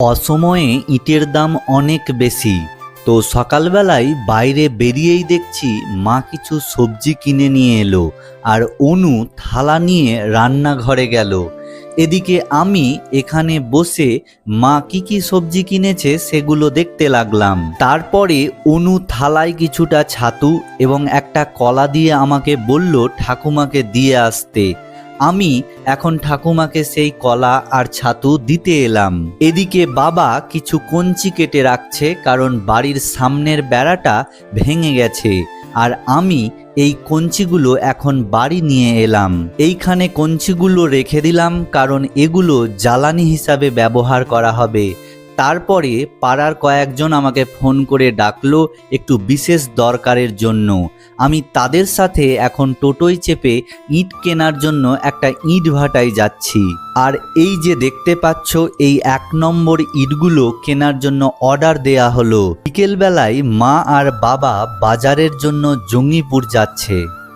অসময়ে ইটের দাম অনেক বেশি। তো সকালবেলায় বাইরে বেরিয়েই দেখছি মা কিছু সবজি কিনে নিয়ে এলো আর অনু থালা নিয়ে রান্নাঘরে গেল। এদিকে আমি এখানে বসে মা কি কি সবজি কিনেছে সেগুলো দেখতে লাগলাম। তারপরে অনু থালায় কিছুটা ছাতু এবং একটা কলা দিয়ে আমাকে বলল ঠাকুমাকে দিয়ে আসতে। আমি এখন ঠাকুমাকে সেই কলা আর ছাতু দিতে এলাম। এদিকে বাবা কিছু কঞ্চি কেটে রাখছে, কারণ বাড়ির সামনের বেড়াটা ভেঙে গেছে। আর আমি এই কঞ্চিগুলো এখন বাড়ি নিয়ে এলাম। এইখানে কঞ্চিগুলো রেখে দিলাম, কারণ এগুলো জ্বালানি হিসাবে ব্যবহার করা হবে। তারপরে পাড়ার কয়েকজন আমাকে ফোন করে ডাকলো একটু বিশেষ দরকারের জন্য। আমি তাদের সাথে এখন টোটোয় চেপে ইট কেনার জন্য একটা ইট ভাটায় যাচ্ছি। আর এই যে দেখতে পাচ্ছ, এই এক নম্বর ইটগুলো কেনার জন্য অর্ডার দেয়া হলো। বিকেলবেলায় মা আর বাবা বাজারের জন্য জঙ্গিপুর যাচ্ছে।